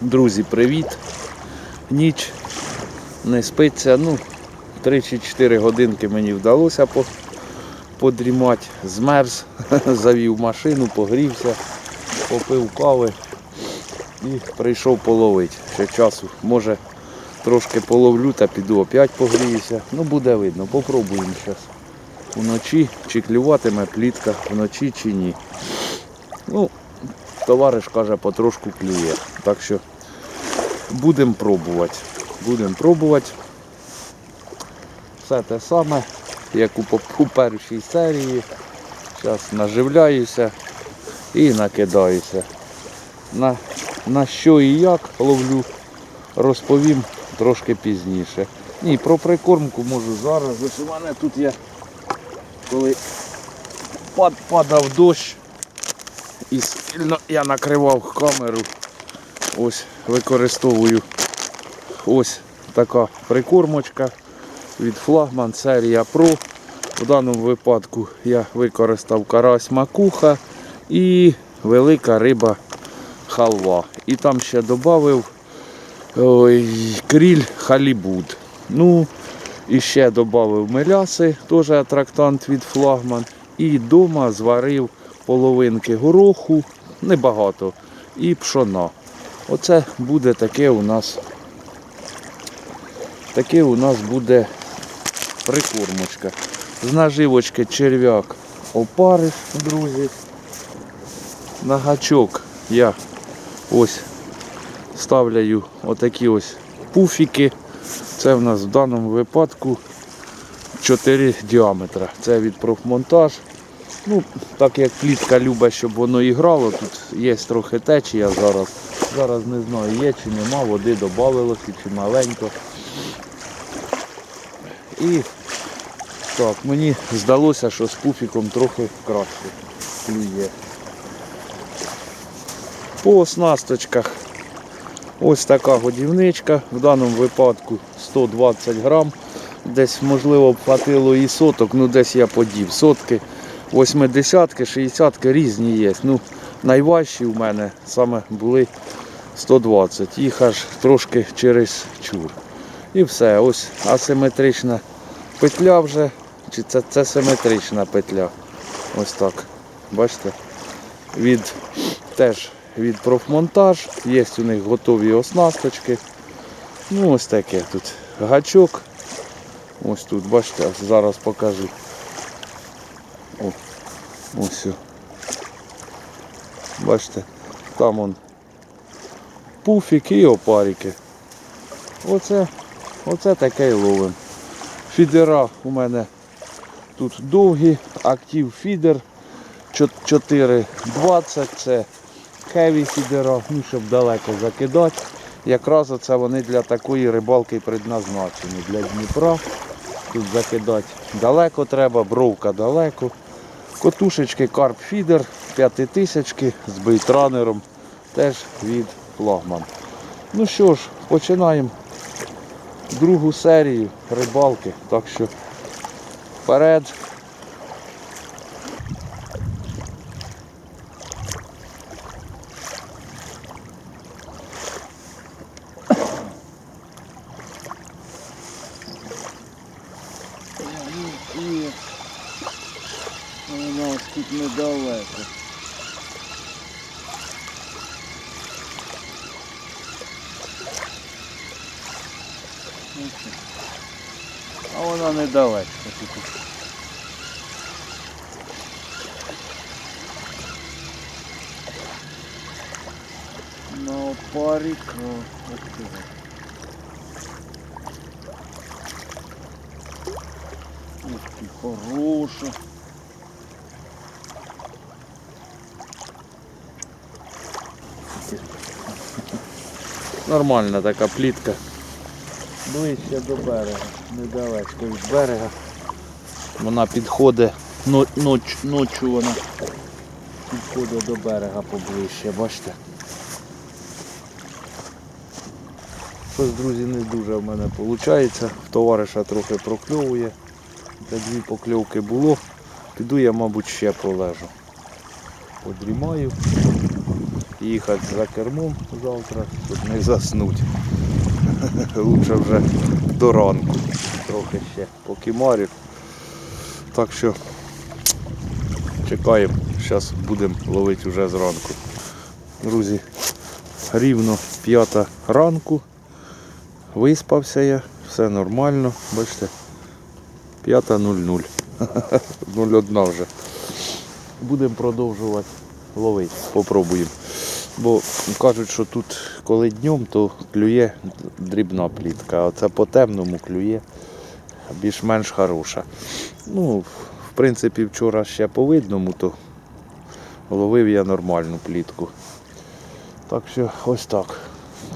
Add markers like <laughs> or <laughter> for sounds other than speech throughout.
Друзі, привіт. Ніч не спиться. Ну, 3-4 годинки мені вдалося подрімати. Змерз, <laughs> завів машину, погрівся, попив кави і прийшов половити. Ще часу. Може трошки половлю та піду опять погріюся. Ну буде видно, попробуємо зараз. Вночі чи клюватиме плітка вночі чи ні. Ну, товариш каже, потрошку клює. Так що будемо пробувати. Будемо пробувати. Все те саме, як у, першій серії. Зараз наживляюся і накидаюся. На, на що і як ловлю, розповім трошки пізніше. Ні, про прикормку можу зараз. Ось у мене тут є, коли пад, падав дощ, і сильно я накривав камеру. Ось використовую ось така прикормочка від флагман серія Pro. В даному випадку я використав карась макуха і велика риба халва. І там ще додав кріль халібуд. Ну, і ще додав меляси, теж атрактант від флагман. І вдома зварив половинки гороху, небагато, і пшона. Оце буде таке у нас. Таке у нас буде прикормочка. З наживочки черв'як опариш, друзі. На гачок я ось ставляю отакі ось пуфіки. Це в нас в даному випадку 4 діаметра. Це від профмонтаж. Ну, так як плітка любить, щоб воно і грало, тут є трохи течія зараз. Зараз не знаю, є чи нема, води додавалося, чи маленько. І так, мені здалося, що з пуфіком трохи краще клює. По оснасточках ось така годівничка, в даному випадку 120 грам. Десь, можливо, б хватило і соток, ну десь я подів. Сотки, 80-ки, 60-ки різні є. Ну, найважчі у мене саме були 120. Їх аж трошки через чур. І все, ось асиметрична петля вже. Чи це, це симетрична петля. Ось так. Бачите? Від, теж від профмонтаж. Є у них готові оснасточки. Ну ось таке тут гачок. Ось тут, бачите, зараз покажу. Ось. о. Бачите, там он пуфік і опарики. Оце, оце таке і ловим. Фідера у мене тут довгі, актив фідер 4,20 це хеві фідера, ну, щоб далеко закидати. Якраз оце вони для такої рибалки предназначені. Для Дніпра. Тут закидати далеко треба, бровка далеко. Котушечки карп фідер 5000 з бейтранером, теж від флагман. Ну що ж, починаємо другу серію рибалки. Так що вперед. А вона недалеко. тут. На опарик. О, ось туди. Ух ти, хороша. Нормальна така плітка. Ближче до берега, недалеко від берега. Вона підходить, но- ноч, ночі вона підходить до берега поближче, бачите? Щось, друзі, не дуже в мене виходить. Товариша трохи прокльовує. Та дві покльовки було. Піду я, мабуть, ще полежу. Подрімаю. їхати за кермом завтра, щоб не заснути. <laughs> Лучше вже до ранку. Трохи ще покімарів. Так що чекаємо. Зараз будемо ловити вже зранку. Друзі, рівно п'ята ранку. Виспався я, все нормально. Бачите, 5.00. 01 <laughs> вже. Будемо продовжувати ловити. Попробуємо. Бо кажуть, що тут коли днем, то клює дрібна плітка, а це по темному клює більш-менш хороша. Ну, в принципі, вчора ще по видному, то ловив я нормальну плітку. Так що ось так.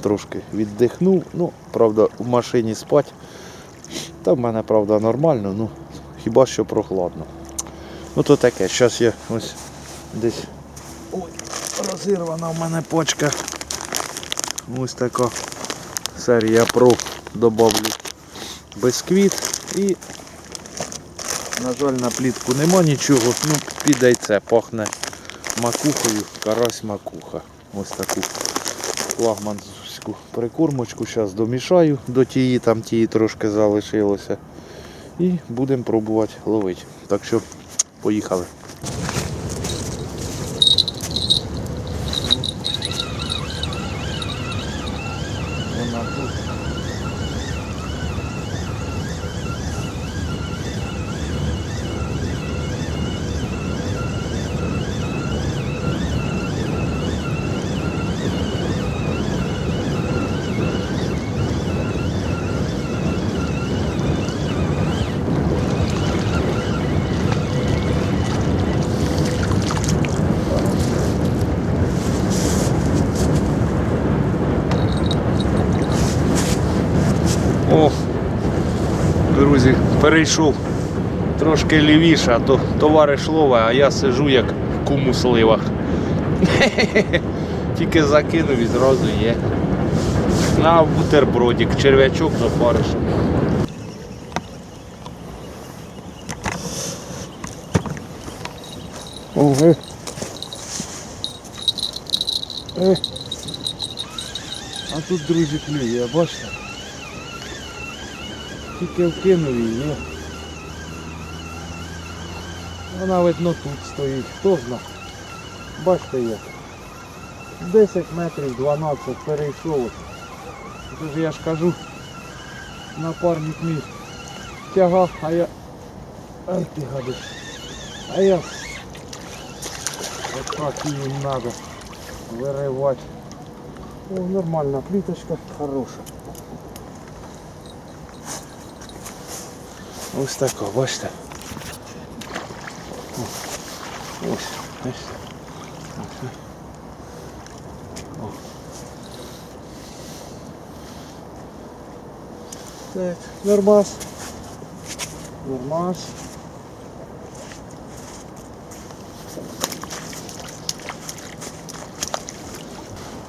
Трошки віддихнув. Ну, правда, в машині спать. Та в мене, правда, нормально, ну хіба що прохладно. Ну то таке, зараз я ось десь. Ой, розірвана в мене почка. Ось така серія про добавлю бисквіт і на жаль на плітку нема нічого, ну піде й це, пахне макухою, карась макуха. Ось таку флагманську прикормочку. Зараз домішаю до тієї, там тієї трошки залишилося. І будемо пробувати ловити. Так що поїхали. Вона тут. О, друзі, перейшов трошки лівіше, а то товариш лове, а я сижу як кум у сливах. <laughs> Тільки закинув і зразу є. На бутербродик, черв'ячок запариш. Ого. Е. А тут, друзі, клює, бачите? Тільки вкинув її. Вона видно тут стоїть. Хто зна? Бачите як. 10 метрів 12 перейшов. Тож я ж кажу, напарник мій тягав, а я... Ай ти гадиш. А я от так її треба виривати. О, нормальна пліточка, хороша. Ось така, бачите. Ось. О. Так, нормас. Нормас.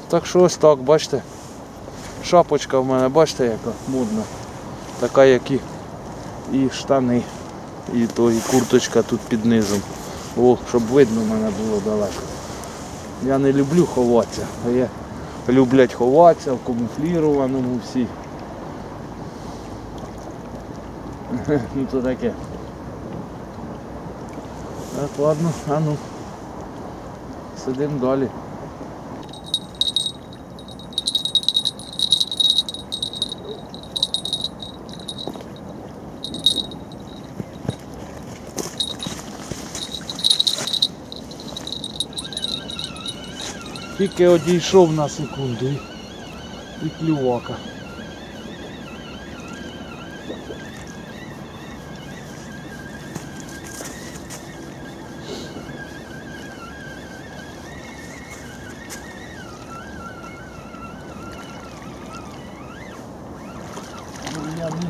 Так що ось так, бачите. Шапочка в мене, бачите, яка модна. Така, як і і штани, і то, і курточка тут під низом. О, щоб видно мене було далеко. Я не люблю ховатися, а я люблять ховатися в камуфлірованому всі. <laughs> Ну то таке. Так, ладно, а ну. Сидимо далі. Тільки одійшов на секунду і, і клювака. Ну, я не-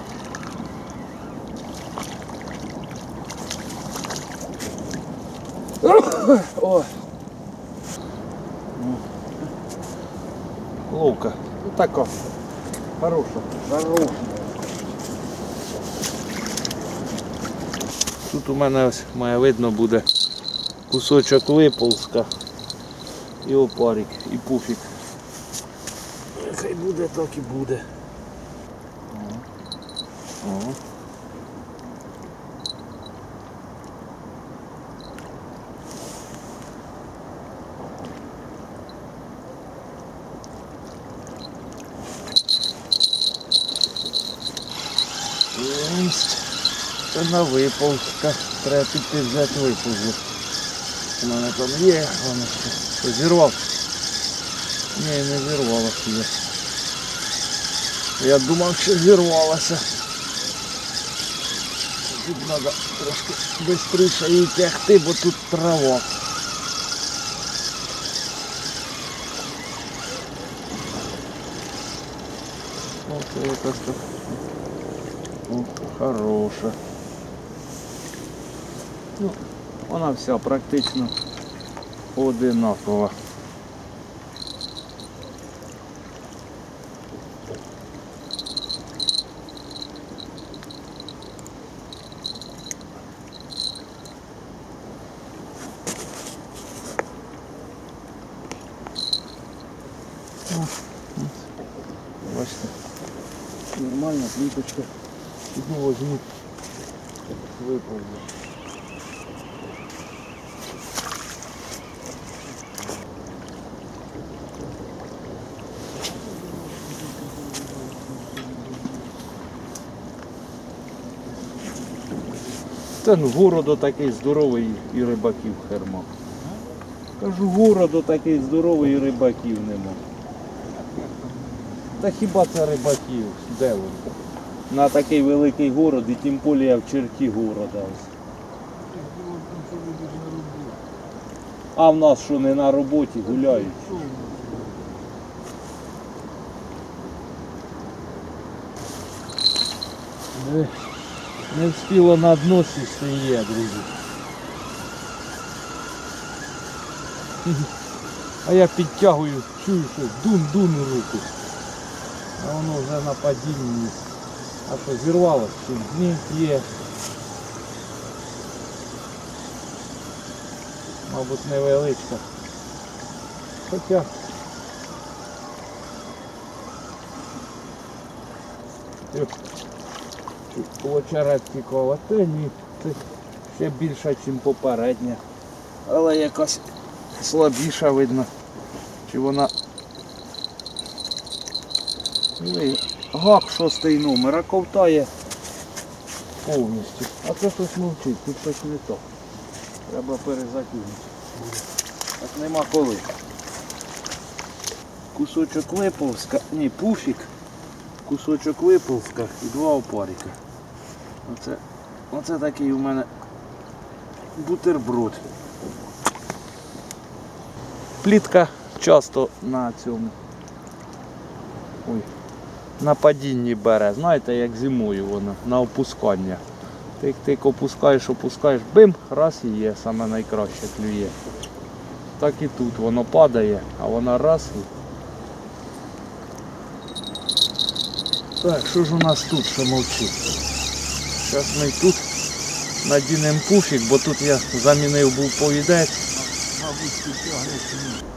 Ой. Така. Хороша. Хороша. Тут у мене ось має видно буде кусочок виползка. І опарик, і пуфік. Хай буде, так і буде. Ага. О. На виползка. Треба піти взяти виползу. У мене там є, воно ще. Що, зірвав? Ні, не зірвалося. Я думав, що зірвалося. Тут треба трошки швидше її тягти, бо тут трава. Ось это что. О, хороша. Ну, вона вся практично одинакова. Бачите. Нормальна пліточка. Піду возьму. Виповзу. Та ну городу такий здоровий і рибаків херма. Кажу, городу такий здоровий і рибаків нема. Та хіба це рибаків? Де вони? На такий великий город і тим полі я в черті города. ось. А в нас що не на роботі гуляють? Не, не встило на дно сісти є, друзі. <laughs> А я підтягую, чую, що дун-дун у руку. А воно вже на падінні. А що, зірвалося? Чи ні? Є. Мабуть, невеличка. Хоча. Йо. Очерет цікава. Та ні, це ще більша, ніж попередня. Але якась слабіша видно. Чи вона гак шостий номер, а ковтає повністю. А це щось мовчить, тут щось не то. Треба перезакинути. Так нема коли. Кусочок липовська, ні, пуфік, кусочок липовська і два опарика. Оце, оце такий у мене бутерброд. Плітка часто на цьому. Ой, на падінні бере. Знаєте, як зимою воно, на опускання. Тик тик опускаєш, опускаєш, бим, раз і є, саме найкраще клює. Так і тут воно падає, а вона раз і. Так, що ж у нас тут що мовчить? Зараз ми тут надінемо пуфік, бо тут я замінив був повідець. Мабуть,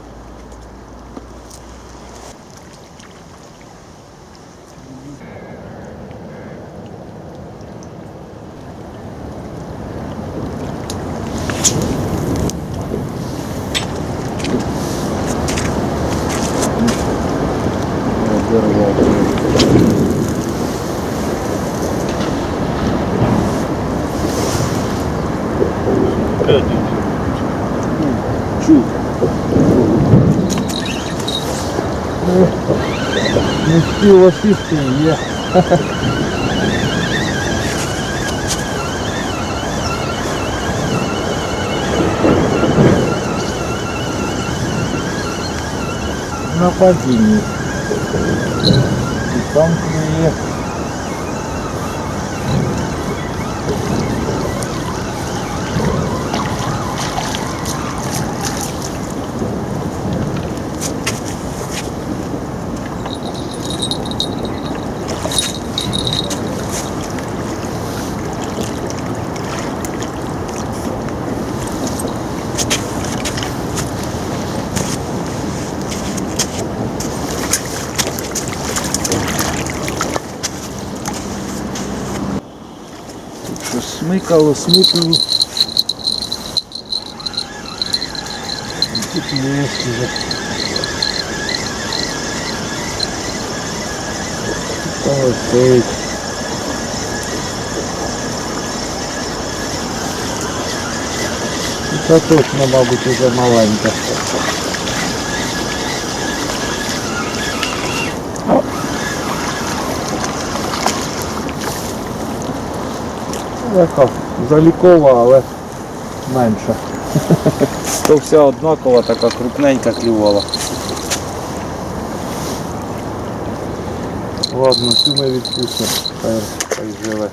Не спіло сісти є. На падінні. І там клює. Смикало, смикало. Тут є вже. Полетить. Це точно, мабуть, уже маленька. Така залікова, але менша. То вся однакова, така крупненька клювала. Ладно, цю ми відпустимо. Хай, хай живе.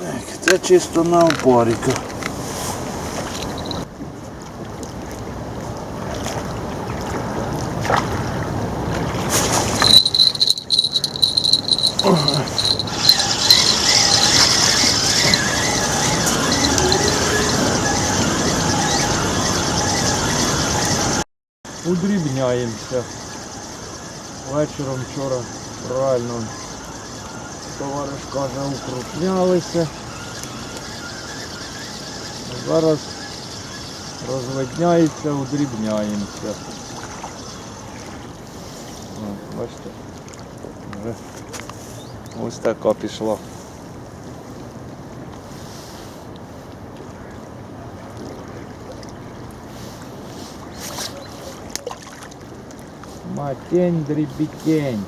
Так, це чисто на опаріка. Удрібняємося. Вечором вчора правильно товариш каже, укрупнялися. Зараз розвидняється, удрібняємося. Бачите, вже ось така пішла. Матень, дребетень.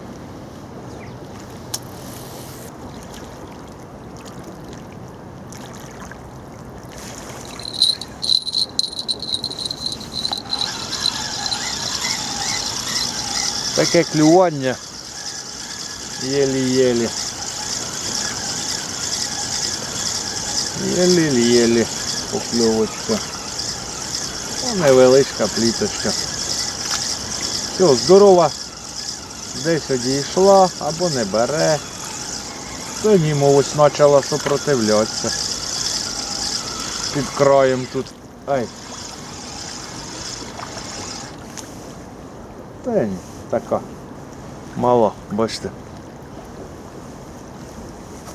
Таке клювання. Єлі-єлі. Єлі-єлі покльовочка. Ну, невеличка пліточка. Все, здорова. Десь одійшла або не бере. То німо ось почала супротивлятися. Під краєм тут. Ай. Та ні, така. Мало, бачите.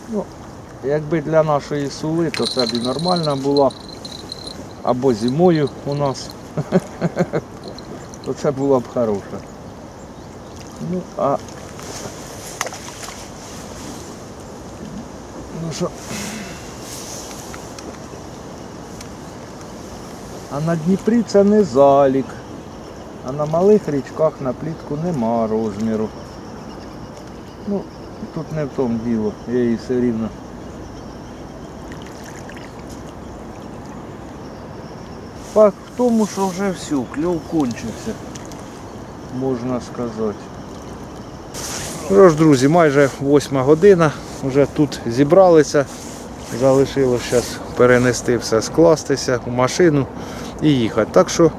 Ну, якби для нашої сули, то це б і нормальна була. Або зимою у нас. <laughs> то це була б хороша. Ну, а ну що. А на Дніпрі це не залік. А на малих річках на плітку нема розміру. Ну, тут не в тому діло, я її все рівно. Факт тому, що вже все, кльов кончився, можна сказати. Що ж, друзі, майже восьма година, вже тут зібралися. Залишилось зараз перенести все, скластися у машину і їхати. Так що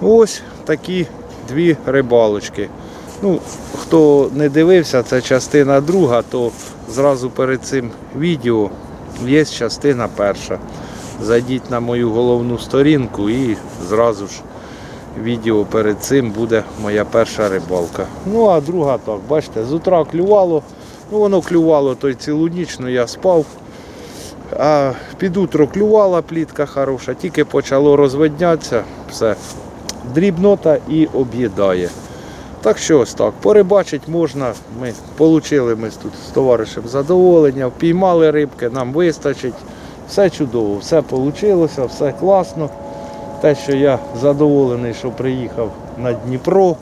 ось такі дві рибалочки. Ну, хто не дивився, це частина друга, то зразу перед цим відео є частина перша. Зайдіть на мою головну сторінку і зразу ж відео перед цим буде моя перша рибалка. Ну а друга так, бачите, з утра клювало. Ну воно клювало той цілу ніч, ну я спав. А під утро клювала плітка хороша, тільки почало розвиднятися, все. Дрібнота і об'їдає. Так що ось так, порибачить можна. Ми отримали ми тут з товаришем задоволення, впіймали рибки, нам вистачить. Все чудово, все вийшло, все класно. Те, що я задоволений, що приїхав на Дніпро,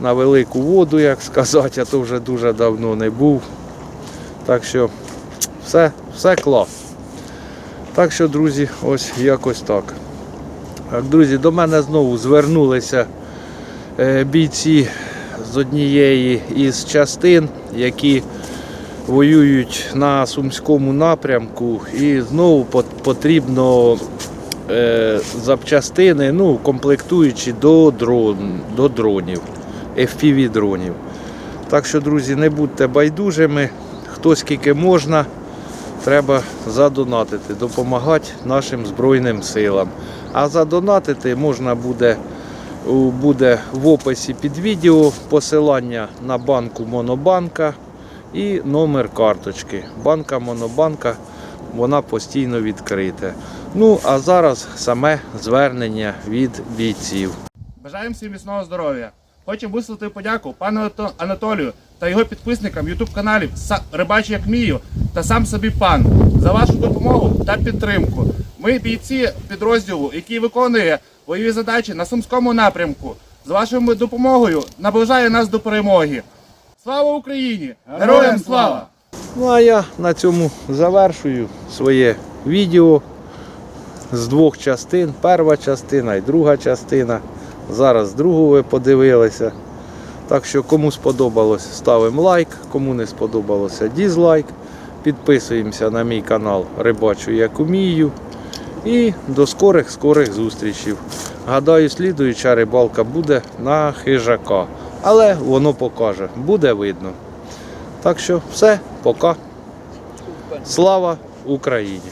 на велику воду, як сказати, а то вже дуже давно не був. Так що все, все клас. Так що, друзі, ось якось так. Так, друзі, до мене знову звернулися е, бійці з однієї із частин, які воюють на Сумському напрямку, і знову потрібно е, запчастини, ну, комплектуючі до, дрон, до дронів, FPV дронів. Так що, друзі, не будьте байдужими, хто скільки можна, треба задонатити, допомагати нашим Збройним силам. А задонатити можна буде Буде в описі під відео посилання на банку Монобанка і номер карточки. Банка Монобанка вона постійно відкрита. Ну а зараз саме звернення від бійців. Бажаємо всім міцного здоров'я. Хочемо висловити подяку пану Анатолію та його підписникам YouTube каналів Рибачу як мію та сам собі пан за вашу допомогу та підтримку. Ми бійці підрозділу, який виконує бойові задачі на сумському напрямку. З вашою допомогою наближає нас до перемоги. Слава Україні! Героям слава! Ну а я на цьому завершую своє відео з двох частин. Перша частина і друга частина. Зараз другу ви подивилися. Так що кому сподобалось, ставимо лайк, кому не сподобалося дізлайк. Підписуємося на мій канал Рибачу як умію. І до скорих скорих зустрічей. Гадаю, слідуюча рибалка буде на хижака. Але воно покаже, буде видно. Так що все, пока. Слава Україні!